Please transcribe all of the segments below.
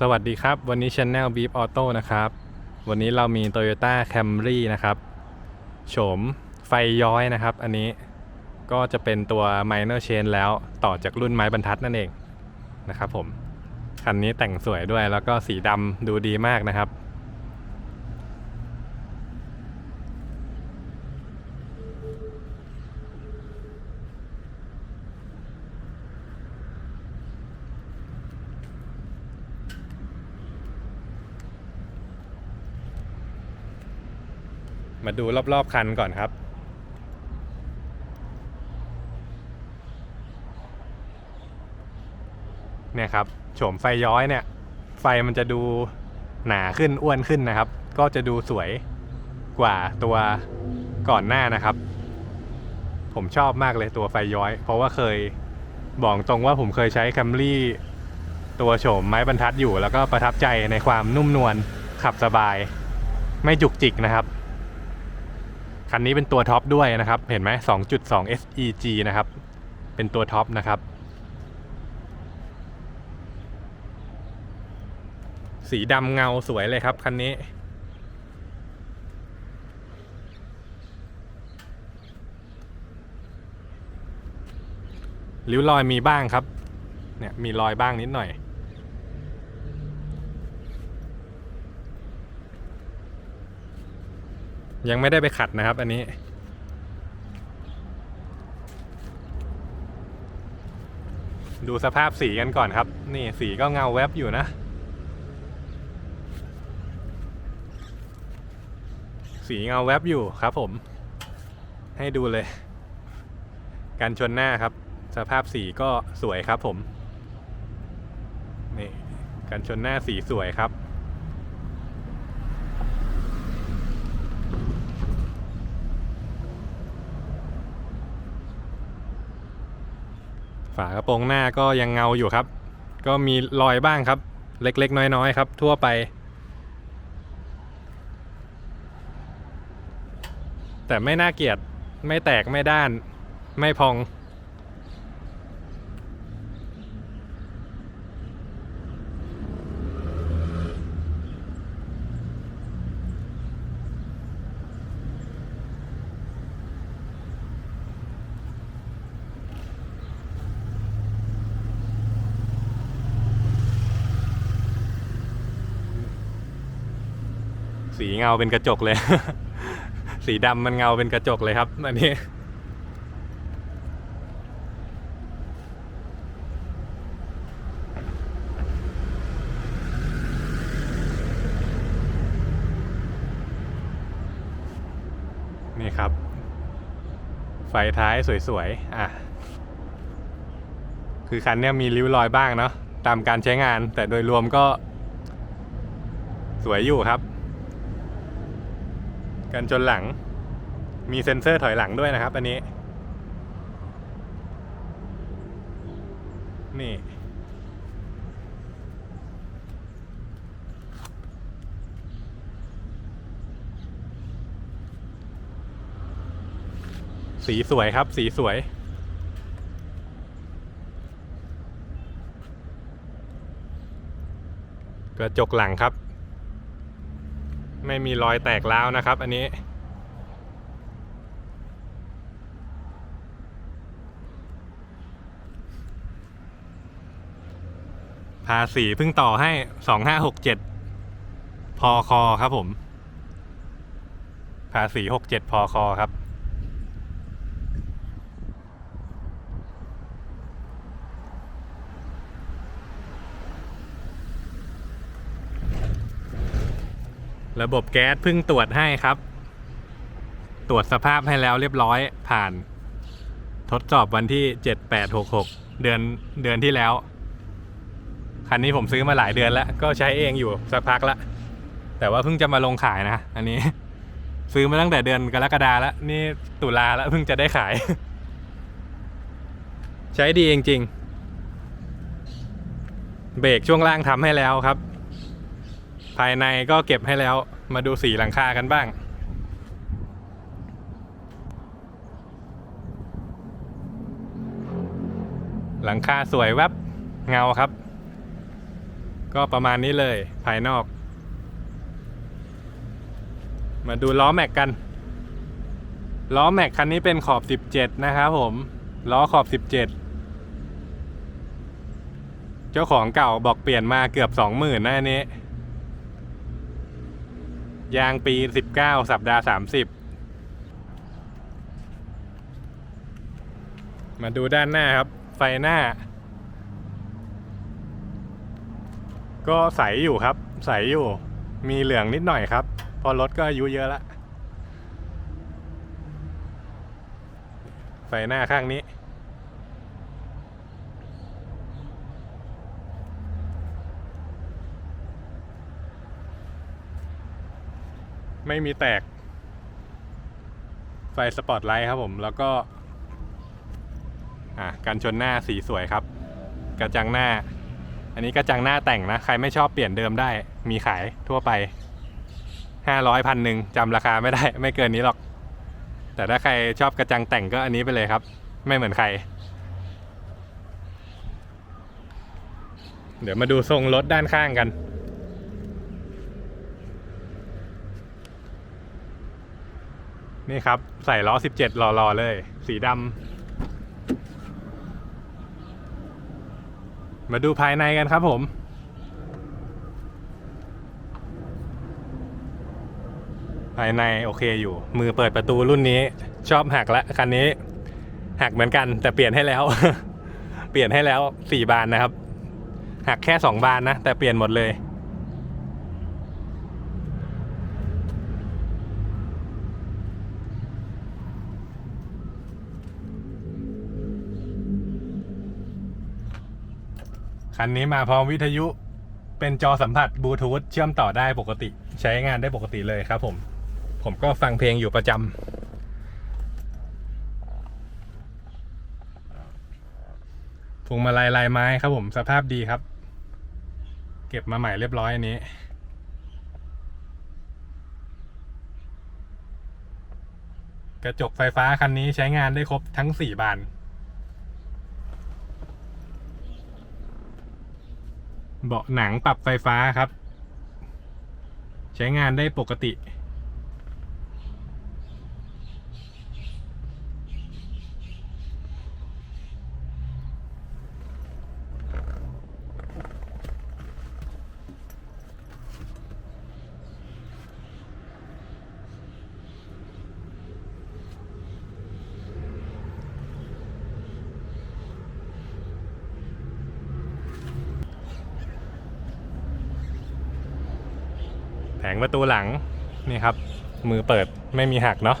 สวัสดีครับ วันนี้ Channel Beep Auto นะครับ วันนี้เรามี Toyota Camry นะครับโฉมไฟย้อยนะครับ อันนี้ก็จะเป็นตัว Minor Change แล้วต่อจากรุ่นไม้บรรทัดนั่นเองนะครับผม คันนี้แต่งสวยด้วยแล้วก็สีดำดูดีมากนะครับ มาดูรอบๆคันก่อนครับ เนี่ยครับโฉมไฟย้อยเนี่ย ไฟมันจะดูหนาขึ้นอ้วนขึ้นนะครับ ก็จะดูสวยกว่าตัวก่อนหน้านะครับ ผมชอบมากเลยตัวไฟย้อย เพราะว่าเคยบอกตรงว่าผมเคยใช้แคมรี่ตัวโฉมไม้บรรทัดอยู่ แล้วก็ประทับใจในความนุ่มนวลขับสบาย ไม่จุกจิกนะครับ คันนี้เป็นตัวท็อปด้วยนะครับ เห็นไหม2.2 SEG นะครับ เป็นตัวท็อปนะครับ สีดำเงาสวยเลยครับคันนี้ริ้วรอยมีบ้างครับ เนี่ยมีรอยบ้างนิดหน่อย ยังไม่ได้ไปขัดนะครับ อันนี้ ดูสภาพสีกันก่อนครับ นี่สีก็เงาแวบอยู่นะ สีเงาแวบอยู่ครับผม ให้ดูเลย การชนหน้าครับ สภาพสีก็สวยครับผม นี่การชนหน้าสีสวยครับ ฝากระโปรงหน้าก็ยังเงาอยู่ครับ ก็มีรอยบ้างครับ เล็กๆ น้อยๆครับ ทั่วไป แต่ไม่น่าเกลียดไม่แตกไม่ด้าน ไม่พอง สีเงาเป็นกระจกเลย สีดำมันเงาเป็นกระจกเลยครับอันนี้นี่ครับ ไฟท้ายสวยๆ อะ คือคันเนี้ยมีริ้วรอยบ้างเนาะตามการใช้งานแต่โดยรวมก็ สวยอยู่ครับ กันชนหลัง มีเซ็นเซอร์ถอยหลังด้วยนะครับ อันนี้ นี่ สีสวยครับ สีสวยกระจกหลังครับ ไม่มีรอยแตกร้าวนะครับ อันนี้ ภาษีเพิ่งต่อให้สองห้าหกเจ็ดพอคอครับผม ภาษีหกเจ็ดพอคอครับ ระบบแก๊สเพิ่งตรวจให้ครับ ตรวจสภาพให้แล้วเรียบร้อยผ่าน ทดสอบวันที่ 7866 เดือนเดือนที่แล้ว คันนี้ผมซื้อมาหลายเดือนแล้ว ก็ใช้เองอยู่สักพักละ แต่ว่าเพิ่งจะมาลงขายนะ อันนี้ ซื้อมาตั้งแต่เดือนกรกฎาแล้ว นี่ตุลาแล้วเพิ่งจะได้ขาย ใช้ดีจริงๆเบรกช่วงล่างทำให้แล้วครับ ภายในก็เก็บให้แล้วมาดูสีหลังคากันบ้าง หลังคาสวยแวบเงาครับ ก็ประมาณนี้เลยภายนอก มาดูล้อแม็กกัน ล้อแม็กคันนี้เป็นขอบ 17 นะครับผม ล้อขอบ 17เจ้าของเก่าบอกเปลี่ยนมาเกือบ20,000นะอันนี้ ยางปี 19 สัปดาห์ 30 มาดูด้านหน้าครับ ไฟหน้า ก็ใสอยู่ครับ ใสอยู่ มีเหลืองนิดหน่อยครับ พอรถก็อายุเยอะละ ไฟหน้าข้างนี้ ไม่มีแตก ไฟสปอตไลท์ครับผมแล้วก็กันชนหน้าสีสวยครับ กระจังหน้า อันนี้กระจังหน้าแต่งนะ ใครไม่ชอบเปลี่ยนเดิมได้มีขายทั่วไปห้าร้อยพันหนึ่งจำราคาไม่ได้ ไม่เกินนี้หรอก แต่ถ้าใครชอบกระจังแต่งก็อันนี้ไปเลยครับ ไม่เหมือนใคร เดี๋ยวมาดูทรงรถด้านข้างกัน นี่ครับ ใส่ล้อ 17หล่อๆเลย สีดำมาดูภายในกันครับผมภายในโอเคอยู่ มือเปิดประตูรุ่นนี้ ชอบหักละคันนี้ หักเหมือนกัน แต่เปลี่ยนให้แล้ว เปลี่ยนให้แล้วสี่บานนะครับ หักแค่สองบานนะ แต่เปลี่ยนหมดเลย คันนี้มาพร้อมวิทยุเป็นจอสัมผัสบลูทูธเชื่อมต่อได้ปกติ ใช้งานได้ปกติเลยครับผม ผมก็ฟังเพลงอยู่ประจำพวงมาลัยลายไม้ครับผมสภาพดีครับ เก็บมาใหม่เรียบร้อยอันนี้ กระจกไฟฟ้าคันนี้ใช้งานได้ครบทั้ง 4 บาน เบาะหนังปรับไฟฟ้าครับ ใช้งานได้ปกติ ตูหลังนี่ครับ มือเปิดไม่มีหักเนาะ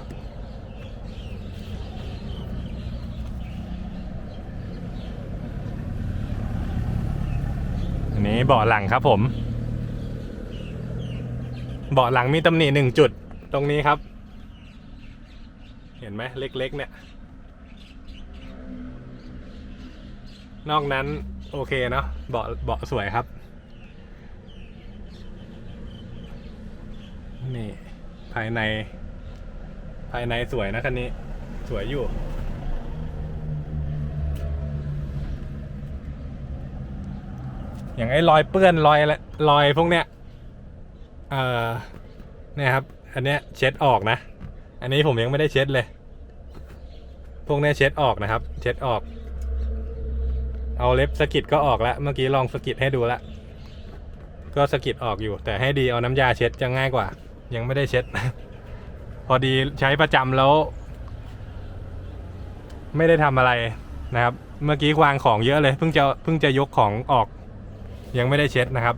อันนี้เบาะหลังครับผม เบาะหลังมีตำหนิหนึ่งจุดตรงนี้ครับ เห็นไหมเล็กๆเนี่ย นอกนั้นโอเคเนาะเบาะเบาะสวยครับ นี่ภายใน ภายในสวยนะคันนี้ สวยอยู่ อย่างไอ้รอยเปื้อนรอยอะไรรอยพวกเนี้ยเอ่อเนี่ยครับ อันเนี้ยเช็ดออกนะ อันนี้ผมยังไม่ได้เช็ดเลย พวกเนี้ยเช็ดออกนะครับ เช็ดออก เอาเล็บสกิดก็ออกแล้วเมื่อกี้ลองสกิดให้ดูละก็สกิดออกอยู่ แต่ให้ดีเอาน้ำยาเช็ดจะง่ายกว่า ยังไม่ได้เช็ด พอดีใช้ประจำแล้ว ไม่ได้ทำอะไรนะครับ เมื่อกี้วางของเยอะเลยเพิ่งจะเพิ่งจะยกของออก ยังไม่ได้เช็ดนะครับ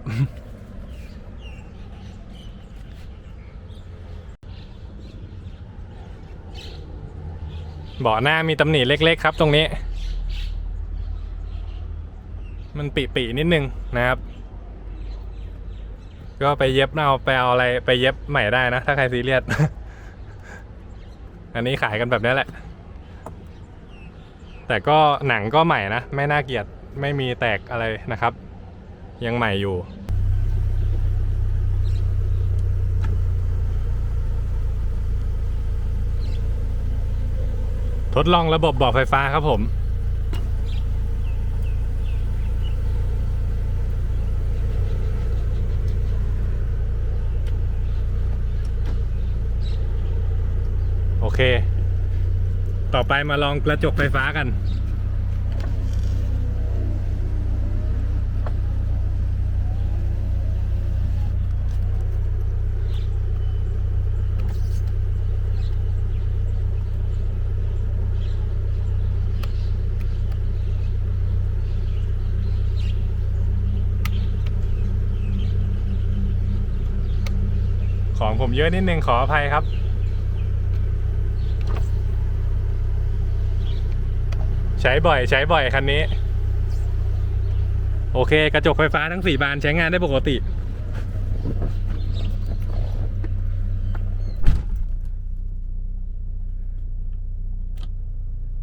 เบาะหน้ามีตำหนิเล็ก ๆ ครับ ตรงนี้ มันปีๆนิดนึงนะครับ ก็ไปเย็บเอาไปเอาอะไรไปเย็บใหม่ได้นะ ถ้าใครซีเรียส อันนี้ขายกันแบบนี้แหละ แต่ก็หนังก็ใหม่นะ ไม่น่าเกลียดไม่มีแตกอะไรนะครับ ยังใหม่อยู่ทดลองระบบบาะไฟฟ้าครับผม เค ต่อไปมาลองกระจกไฟฟ้ากัน ของผมเยอะนิดนึงขออภัยครับ ใช้บ่อยใช้บ่อยคันนี้ โอเค กระจกไฟฟ้าทั้ง 4 บานใช้งานได้ปกติ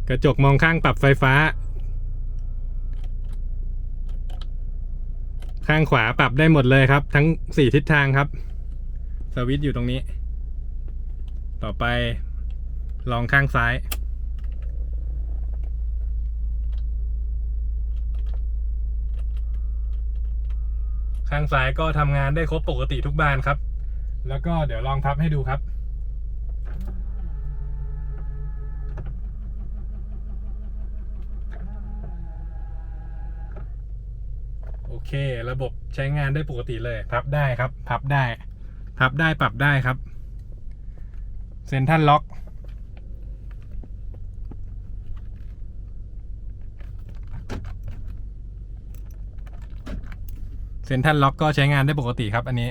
กระจกมองข้างปรับไฟฟ้า ข้างขวาปรับได้หมดเลยครับ ทั้ง 4 ทิศทางครับ สวิตช์อยู่ตรงนี้ ต่อไปลองข้างซ้าย ข้างซ้ายก็ทำงานได้ครบปกติทุกบานครับ แล้วก็เดี๋ยวลองพับให้ดูครับโอเค ระบบใช้งานได้ปกติเลย พับได้ครับ พับได้ พับได้ปรับได้ครับ เซนทันล็อก เซ็นทันล็อกก็ใช้งานได้ปกติครับอันนี้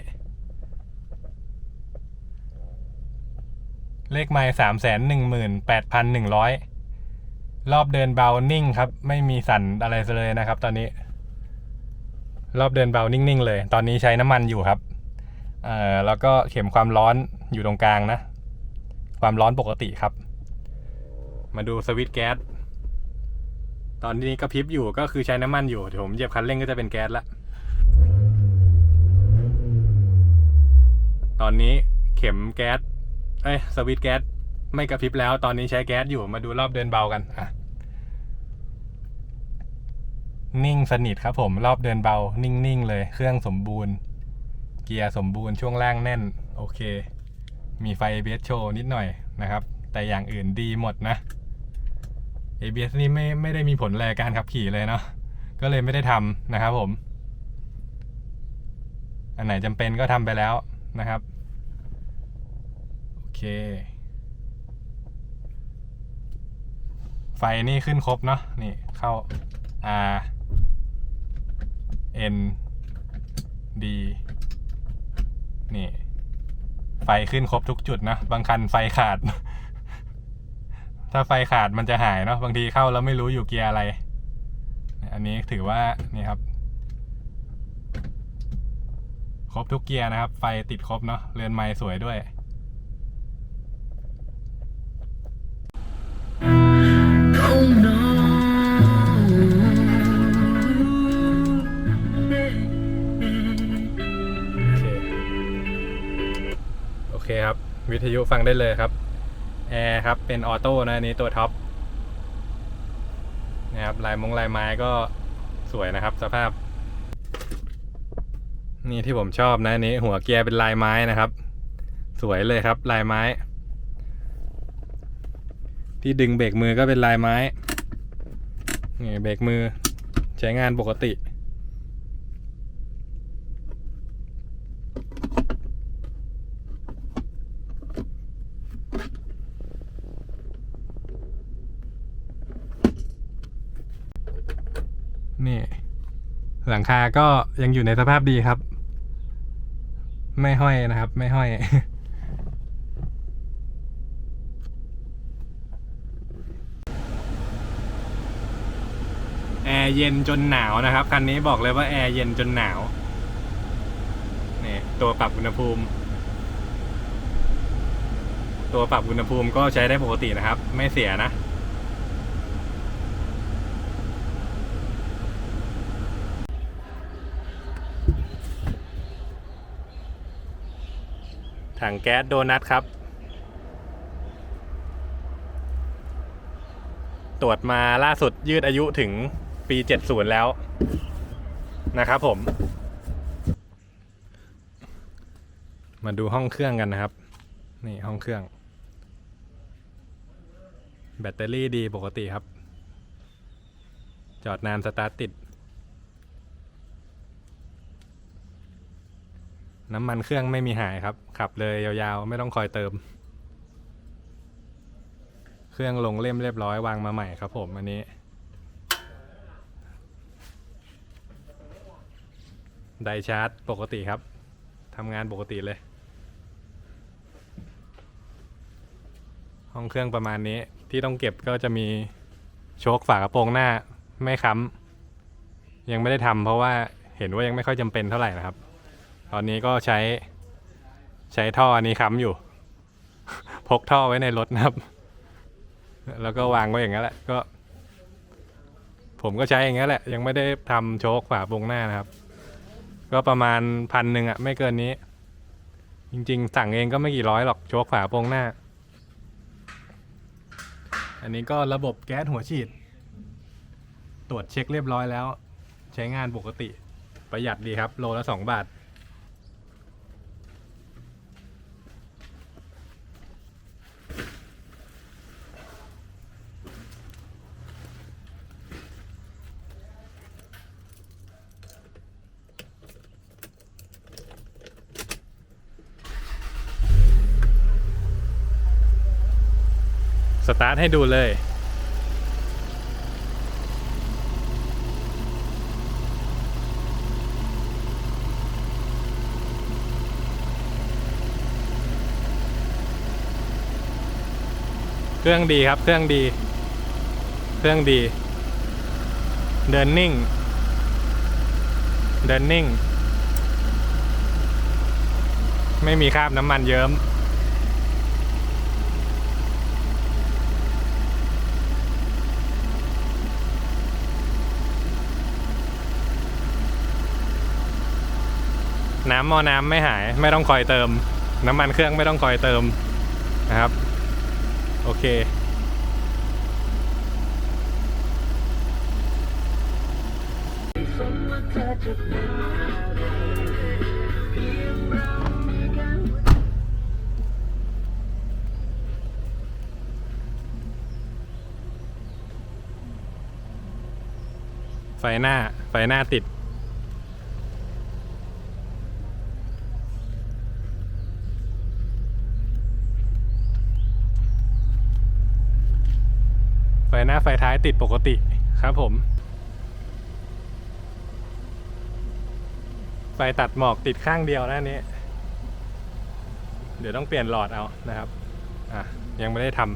เลขไม้สามแสนหนึ่งหมื่นแปดพันหนึ่งร้อยรอบเดินเบานิ่งครับ ไม่มีสั่นอะไรเลยนะครับ ตอนนี้ รอบเดินเบานิ่งๆเลย ตอนนี้ใช้น้ำมันอยู่ครับเอ่อแล้วก็เข็มความร้อนอยู่ตรงกลางนะ ความร้อนปกติครับ มาดูสวิตช์แก๊สตอนนี้กระพริบอยู่ก็คือใช้น้ำมันอยู่เดี๋ยวผมเหยียบคันเร่งก็จะเป็นแก๊สละ ตอนนี้เข็มแก๊สเอ้ยสวิตช์แก๊สไม่กระพริบแล้ว ตอนนี้ใช้แก๊สอยู่มาดูรอบเดินเบากันอะนิ่งสนิทครับผมรอบเดินเบา นิ่งๆเลย เครื่องสมบูรณ์ เกียร์สมบูรณ์ช่วงล่างแน่น โอเค มีไฟ ABS โชว์นิดหน่อยนะครับ แต่อย่างอื่นดีหมดนะ ABS นี่ไม่ไม่ได้มีผลอะไรการขับขี่เลยเนาะก็เลยไม่ได้ทำนะครับผม อันไหนจำเป็นก็ทำไปแล้ว นะครับ โอเค ไฟนี่ขึ้นครบเนาะนี่เข้า R N D นี่ ไฟขึ้นครบทุกจุดนะ บางคันไฟขาด ถ้าไฟขาดมันจะหายเนาะบางทีเข้าแล้วไม่รู้อยู่เกียร์อะไร อันนี้ถือว่านี่ครับ ครบทุกเกียร์นะครับ ไฟติดครบเนาะเรือนไม้สวยด้วยโอเคครับ วิทยุฟังได้เลยครับ แอร์ครับ เป็นออโต้นะนนี้ตัวท็อปนะครับลายมงลายไม้ก็สวยนะครับ สภาพ นี่ที่ผมชอบนะนนี้หัวเกียร์เป็นลายไม้นะครับ สวยเลยครับลายไม้ ที่ดึงเบรกมือก็เป็นลายไม้นี่เบรกมือใช้งานปกติ นี่ หลัง คาก็ยังอยู่ในสภาพดีครับ ไม่ห้อยนะครับ ไม่ห้อย แอร์เย็นจนหนาวนะครับ คันนี้บอกเลยว่าแอร์เย็นจนหนาวนี่ตัวปรับอุณหภูมิ ตัวปรับอุณหภูมิก็ใช้ได้ปกตินะครับ ไม่เสียนะ ถังแก๊สโดนัทครับ ตรวจมาล่าสุดยืดอายุถึงปี 70 แล้วนะครับผม มาดูห้องเครื่องกันนะครับ นี่ห้องเครื่อง แบตเตอรี่ดีปกติครับ จอดนานสตาร์ทติด น้ำมันเครื่องไม่มีหายครับ ขับเลยยาวๆ ไม่ต้องคอยเติม เครื่องลงเล่มเรียบร้อยวางมาใหม่ครับผมอันนี้ ไดชาร์จปกติครับทำงานปกติเลย ห้องเครื่องประมาณนี้ที่ต้องเก็บก็จะมีโชคฝากระโปรงหน้าไม่ค้ำยังไม่ได้ทำเพราะว่าเห็นว่ายังไม่ค่อยจำเป็นเท่าไหร่นะครับ ตอนนี้ก็ใช้ใช้ท่ออันนี้ค้ำอยู่ พกท่อไว้ในรถนะครับ แล้วก็วางไว้อย่างนั้นแหละก็ ผมก็ใช้อย่างนี้นแหละ ยังไม่ได้ทำโชคฝากระโปรงหน้านะครับ ก็ประมาณพันหนึ่งอะไม่เกินนี้ จริงๆ สั่งเองก็ไม่กี่ร้อยหรอกโชคฝากระโปรงหน้า อันนี้ก็ระบบแก๊สหัวฉีด ตรวจเช็คเรียบร้อยแล้ว ใช้งานปกติประหยัดดีครับ โลละสองบาท สตาร์ทให้ดูเลย เครื่องดีครับ เครื่องดี เครื่องดี เดินนิ่ง เดินนิ่ง ไม่มีคราบน้ำมันเยิ้ม น้ำหม้อน้ำไม่หาย ไม่ต้องคอยเติม น้ำมันเครื่องไม่ต้องคอยเติมนะครับ โอเค ไฟหน้า ไฟหน้าติด ไฟท้ายติดปกติครับผม ไฟตัดหมอกติดข้างเดียวนะอันนี้ เดี๋ยวต้องเปลี่ยนหลอดเอานะครับ อะ ยังไม่ได้ทำ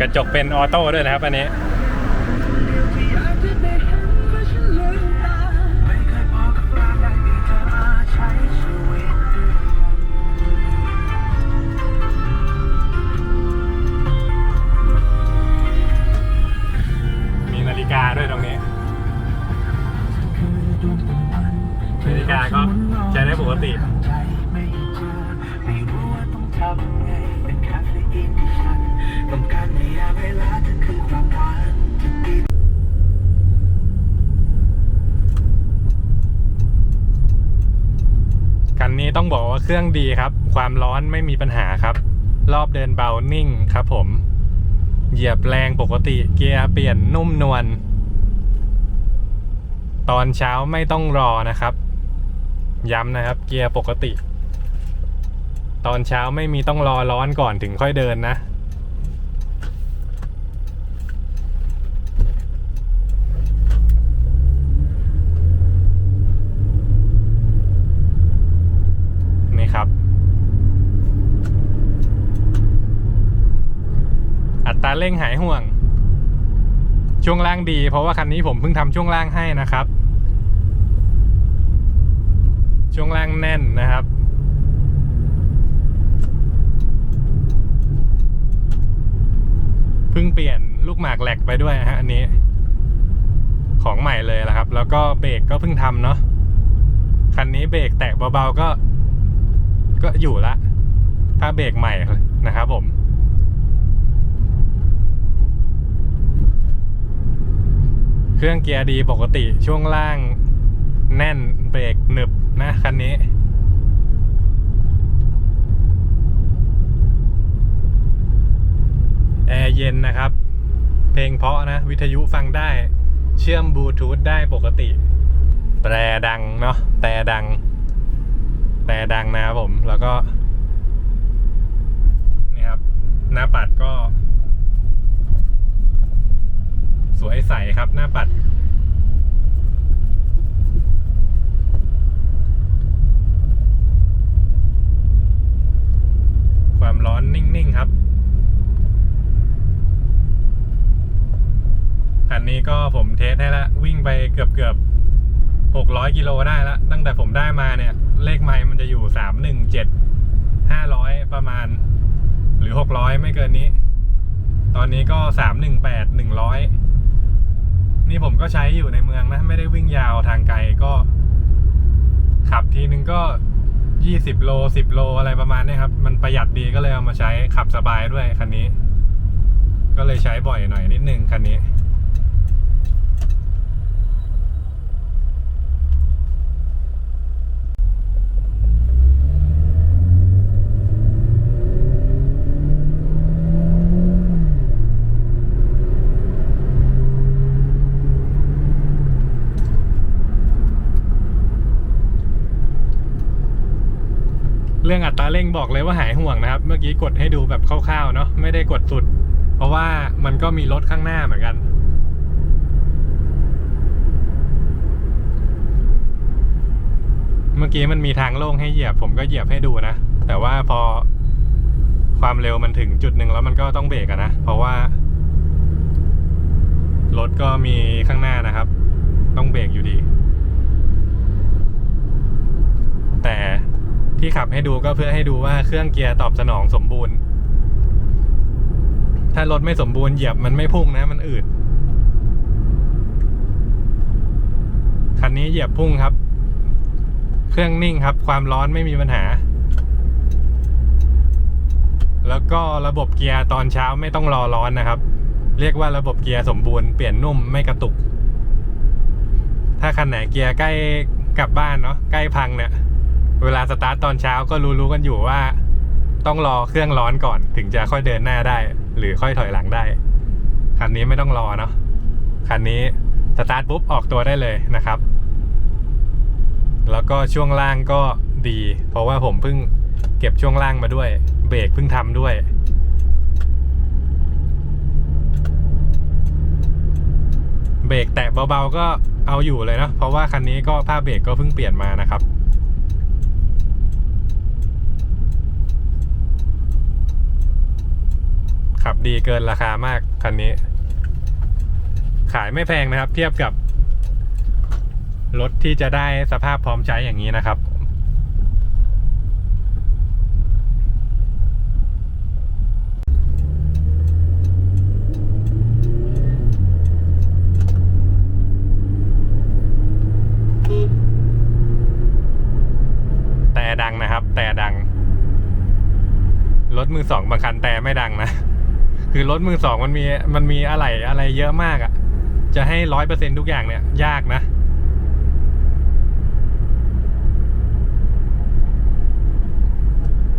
กระจกเป็นออโต้ด้วยนะครับอันนี้ ดีครับ ความร้อนไม่มีปัญหาครับ รอบเดินเบานิ่งครับผม เหยียบแรงปกติเกียร์เปลี่ยนนุ่มนวล ตอนเช้าไม่ต้องรอนะครับ ย้ำนะครับ เกียร์ปกติ ตอนเช้าไม่มีต้องรอร้อนก่อนถึงค่อยเดินนะ นี่ครับ อัตรา เร่งหายห่วง ช่วงล่างดี เพราะว่าคันนี้ผมเพิ่งทำช่วงล่างให้นะครับ ช่วงล่างแน่นนะครับเพิ่งเปลี่ยนลูกหมากแหลกไปด้วยฮะอันนี้ ของใหม่เลยละครับ แล้วก็เบรกก็เพิ่งทำเนาะคันนี้เบรกแตะเบาๆก็ ก็อยู่ละ ถ้าเบรกใหม่นะครับผม เครื่องเกียร์ดีปกติช่วงล่าง แน่นเบรกหนึบนะคันนี้แอร์เย็นนะครับ เพลงเพาะนะ วิทยุฟังได้ เชื่อมบลูทูธได้ปกติ แตรดังเนาะแต่ดัง แต่ดังนะครับผมแล้วก็ นี่ครับ หน้าปัดก็ สวยใสครับหน้าปัด ความร้อนนิ่ง ๆ ครับคันนี้ก็ผมเทสให้แล้ววิ่งไปเกือบเกือบหกร้อยกิโลได้แล้ว ตั้งแต่ผมได้มาเนี่ย เลขไมล์มันจะอยู่สามหนึ่งเจ็ดห้าร้อยประมาณ หรือหกร้อยไม่เกินนี้ ตอนนี้ก็สามหนึ่งแปดหนึ่งร้อย นี่ผมก็ใช้อยู่ในเมืองนะ ไม่ได้วิ่งยาวทางไกลก็ ขับทีนึงก็ยี่สิบโลสิบโลอะไรประมาณเนี้ยครับ มันประหยัดดีก็เลยเอามาใช้ขับสบายด้วยคันนี้ ก็เลยใช้บ่อยหน่อยนิดนึงคันนี้ เรื่องอัตราเร่งบอกเลยว่าหายห่วงนะครับ เมื่อกี้กดให้ดูแบบคร่าวๆเนาะไม่ได้กดสุด เพราะว่ามันก็มีรถข้างหน้าเหมือนกันเมื่อกี้มันมีทางโล่งให้เหยียบ ผมก็เหยียบให้ดูนะ แต่ว่าพอความเร็วมันถึงจุดหนึ่งแล้วมันก็ต้องเบรกอะนะ เพราะว่า รถก็มีข้างหน้านะครับ ต้องเบรกอยู่ดี แต่ ที่ขับให้ดูก็เพื่อให้ดูว่าเครื่องเกียร์ตอบสนองสมบูรณ์ ถ้ารถไม่สมบูรณ์เหยียบมันไม่พุ่งนะ มันอืดคันนี้เหยียบพุ่งครับ เครื่องนิ่งครับ ความร้อนไม่มีปัญหา แล้วก็ระบบเกียร์ตอนเช้าไม่ต้องรอร้อนนะครับ เรียกว่าระบบเกียร์สมบูรณ์เปลี่ยนนุ่มไม่กระตุก ถ้าคันไหนเกียร์ใกล้กลับบ้านเนาะใกล้พังเนี่ย เวลาสตาร์ทตอนเช้าก็รู้ๆกันอยู่ว่า ต้องรอเครื่องร้อนก่อนถึงจะค่อยเดินหน้าได้ หรือค่อยถอยหลังได้ คันนี้ไม่ต้องรอเนาะคันนี้สตาร์ทปุ๊บออกตัวได้เลยนะครับ แล้วก็ช่วงล่างก็ดี เพราะว่าผมเพิ่งเก็บช่วงล่างมาด้วย เบรกเพิ่งทำด้วยเบรกแตะเบาๆก็เอาอยู่เลยเนาะเพราะว่าคันนี้ก็ผ้าเบรกก็เพิ่งเปลี่ยนมานะครับ ขับดีเกินราคามากคันนี้ ขายไม่แพงนะครับ เทียบกับรถที่จะได้สภาพพร้อมใช้อย่างนี้นะครับ แต่ดังนะครับ แต่ดัง รถมือสองบางคันแต่ไม่ดังนะ คือรถมือสองมันมีมันมีอะไรอะไรเยอะมากอะ่ะ จะให้ร้อยเปอร์เซ็นทุกอย่างเนี่ย ยากนะ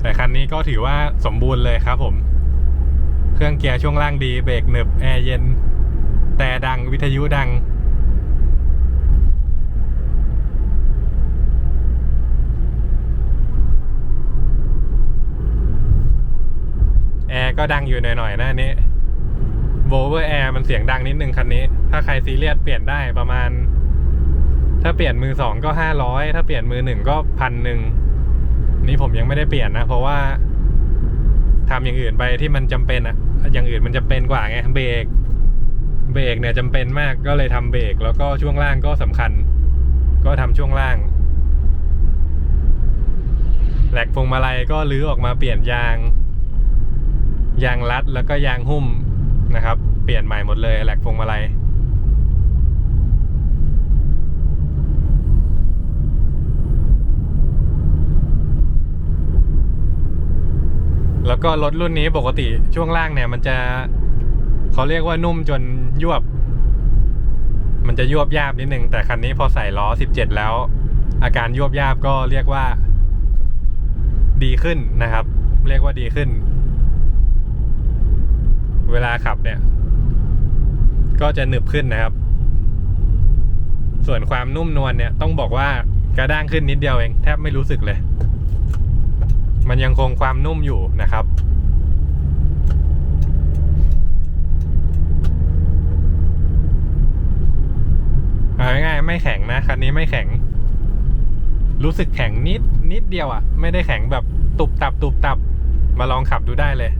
แต่คันนี้ก็ถือว่าสมบูรณ์เลยครับผม เครื่องเกียร์ช่วงล่างดี เบรกหนึบ แอร์เย็น แต่ดังวิทยุดัง ร์ก็ดังอยู่หน่อยๆนะอันนี้โบเวอร์แอร์มันเสียงดังนิดนึงคันนี้ ถ้าใครซีเรียสเปลี่ยนได้ประมาณ ถ้าเปลี่ยนมือสองก็ห้าร้อยถ้าเปลี่ยนมือหนึ่งก็พันหนึ่งนี่ผมยังไม่ได้เปลี่ยนนะ เพราะว่าทำอย่างอื่นไปที่มันจำเป็นอะอย่างอื่นมันจะเป็นกว่าไงเบรกเบรกเนี่ยจำเป็นมากก็เลยทำเบรกแล้วก็ช่วงล่างก็สำคัญ ก็ทำช่วงล่างแหลกพวงมาลัยก็ลื้อออกมาเปลี่ยนยาง ยางรัดแล้วก็ยางหุ้มนะครับ เปลี่ยนใหม่หมดเลยแหลกพวงมาลัยแล้วก็รถรุ่นนี้ปกติช่วงล่างเนี่ย มันจะเขาเรียกว่านุ่มจนยวบ มันจะยวบยาบนิดนึงแต่คันนี้พอใส่ล้อ 17 แล้ว อาการยวบยาบก็เรียกว่า ดีขึ้นนะครับ เรียกว่าดีขึ้น เวลาขับเนี่ย ก็จะหนึบขึ้นนะครับ ส่วนความนุ่มนวลเนี่ยต้องบอกว่ากระด้างขึ้นนิดเดียวเองแทบไม่รู้สึกเลย มันยังคงความนุ่มอยู่นะครับเอาง่ายๆไม่แข็งนะคันนี้ไม่แข็ง รู้สึกแข็งนิดนิดเดียวอะ่ะ ไม่ได้แข็งแบบตุบตับตุบตับมาลองขับดูได้เลย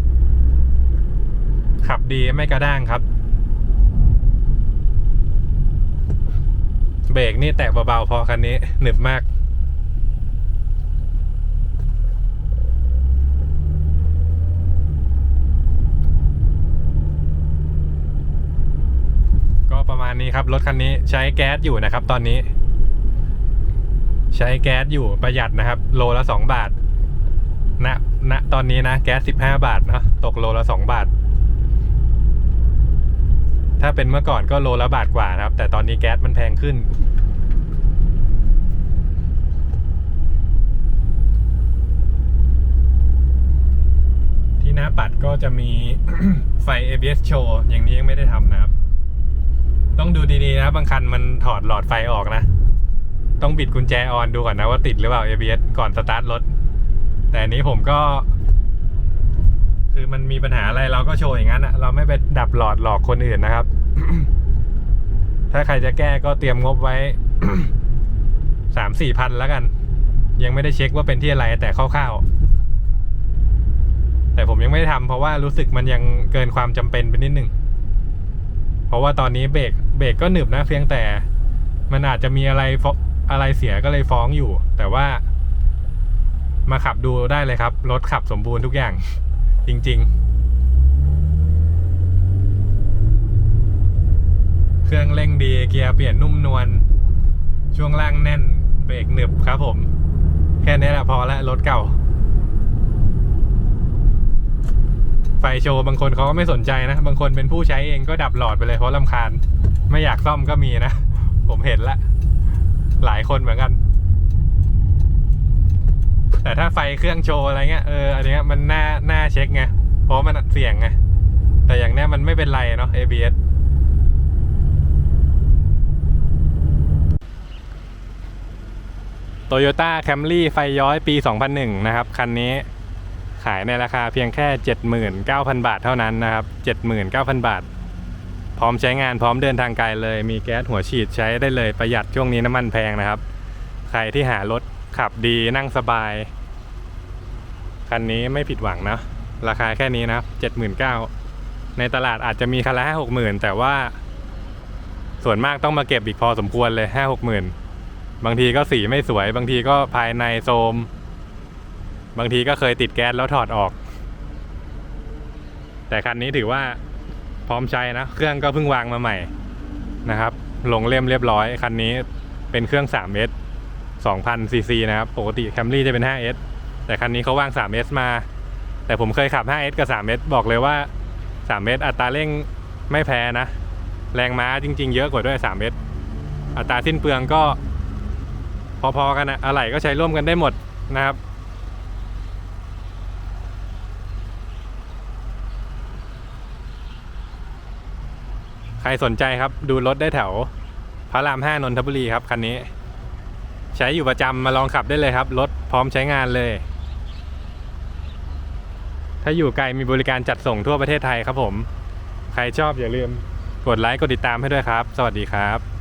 ขับดีไม่กระด้างครับ เบรกนี่แตะเบาๆพอคันนี้หนึบมาก ก็ประมาณนี้ครับ รถคันนี้ใช้แก๊สอยู่นะครับตอนนี้ ใช้แก๊สอยู่ประหยัดนะครับ โลละสองบาทณณตอนนี้นะ แก๊สสิบห้าบาทเนาะตกโลละสองบาท ถ้าเป็นเมื่อก่อนก็โลละบาทกว่านะครับ แต่ตอนนี้แก๊สมันแพงขึ้น ที่หน้าปัดก็จะมีไฟ ABS โชว์อย่างนี้ยังไม่ได้ทำนะครับ ต้องดูดีๆนะบางคันมันถอดหลอดไฟออกนะ ต้องบิดกุญแจออนดูก่อนนะว่าติดหรือเปล่า ABS ก่อนสตาร์ทรถ แต่นี้ผมก็ คือมันมีปัญหาอะไรเราก็โชว์อย่างนั้นอะเราไม่ไปดับหลอดหลอกคนอื่นนะครับ ถ้าใครจะแก้ก็เตรียมงบไว้สามสี่พันแล้วกัน ยังไม่ได้เช็คว่าเป็นที่อะไรแต่คร่าวๆแต่ผมยังไม่ได้ทำเพราะว่ารู้สึกมันยังเกินความจำเป็นไปนิดนึงเพราะว่าตอนนี้เบรกเบรกก็หนึบนะเพียงแต่ มันอาจจะมีอะไรฟออะไรเสียก็เลยฟ้องอยู่ แต่ว่า มาขับดูได้เลยครับ รถขับสมบูรณ์ทุกอย่าง จริง ๆ เครื่องเร่งดีเกียร์เปลี่ยนนุ่มนวลช่วงล่างแน่นเบรกหนึบครับผม แค่นี้แหละพอละรถเก่า ไฟโชว์บางคนเขาก็ไม่สนใจนะ บางคนเป็นผู้ใช้เองก็ดับหลอดไปเลยเพราะลำคาญ ไม่อยากซ่อมก็มีนะ ผมเห็นละ หลายคนเหมือนกัน แต่ถ้าไฟเครื่องโชว์อะไรเงี้ยเอออันเนี้ยมันน่าน่าเช็คไงเพราะมันเสี่ยงไงแต่อย่างเนี้ยมันไม่เป็นไรเนาะ ABS Toyota Camry ไฟย้อยปี 2001 นะครับ คันนี้ขายในราคาเพียงแค่ 79,000 บาทเท่านั้นนะครับ 79,000 บาท พร้อมใช้งานพร้อมเดินทางไกลเลย มีแก๊สหัวฉีดใช้ได้เลยประหยัดช่วงนี้น้ำมันแพงนะครับ ใครที่หารถ ขับดีนั่งสบาย คันนี้ไม่ผิดหวังนะ ราคาแค่นี้นะเจ็ดหมื่นเก้าในตลาดอาจจะมีคันละห้าหกหมื่นแต่ว่า ส่วนมากต้องมาเก็บอีกพอสมควรเลยห้าหกหมื่นบางทีก็สีไม่สวย บางทีก็ภายในโทมบางทีก็เคยติดแก๊สแล้วถอดออก แต่คันนี้ถือว่าพร้อมใช้นะ เครื่องก็เพิ่งวางมาใหม่นะครับ ลงเล่มเรียบร้อย คันนี้เป็นเครื่อง 3S 2,000ซีซีนะครับ ปกติ Camry จะเป็น 5S แต่คันนี้เขาวาง 3S มา แต่ผมเคยขับ 5S กับ 3S บอกเลยว่า 3S อัตราเร่งไม่แพ้นะ แรงม้าจริง ๆ เยอะกว่าด้วย 3S อัตราสิ้นเปลืองก็ พอๆกันนะอะไหล่ก็ใช้ร่วมกันได้หมดนะครับใครสนใจครับดูรถได้แถวพระราม 5 นนทบุรีครับ คันนี้ ใช้อยู่ประจำมาลองขับได้เลยครับ รถพร้อมใช้งานเลย ถ้าอยู่ไกลมีบริการจัดส่งทั่วประเทศไทยครับผม ใครชอบอย่าลืมกดไลค์กดติดตามให้ด้วยครับ สวัสดีครับ